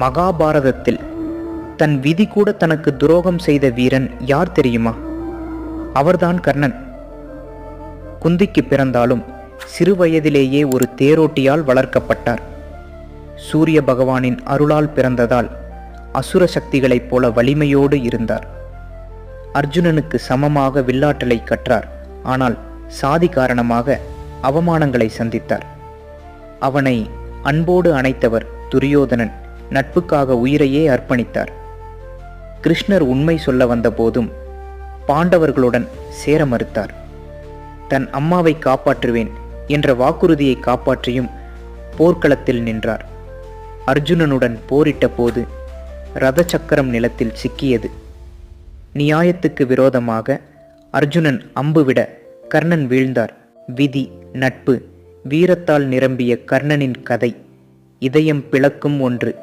மகாபாரதத்தில் தன் விதி கூட தனக்கு துரோகம் செய்த வீரன் யார் தெரியுமா? அவர்தான் கர்ணன். குந்திக்கு பிறந்தாலும் சிறுவயதிலேயே ஒரு தேரோட்டியால் வளர்க்கப்பட்டார். சூரிய பகவானின் அருளால் பிறந்ததால் அசுர சக்திகளைப் போல வலிமையோடு இருந்தார். அர்ஜுனனுக்கு சமமாக வில்லாற்றலை கற்றார். ஆனால் சாதி காரணமாக அவமானங்களை சந்தித்தார். அவனை அன்போடு அணைத்தவர் துரியோதனன். நட்புக்காக உயிரையே அர்ப்பணித்தார். கிருஷ்ணர் உண்மை சொல்ல வந்தபோதும் பாண்டவர்களுடன் சேர மறுத்தார். தன் அம்மாவை காப்பாற்றுவேன் என்ற வாக்குறுதியை காப்பாற்றியும் போர்க்களத்தில் நின்றார். அர்ஜுனனுடன் போரிட்ட போது ரத சக்கரம் நிலத்தில் சிக்கியது. நியாயத்துக்கு விரோதமாக அர்ஜுனன் அம்பு விட கர்ணன் வீழ்ந்தார். விதி நட்பு வீரத்தால் நிரம்பிய கர்ணனின் கதை இதயம் பிளக்கும் ஒன்று.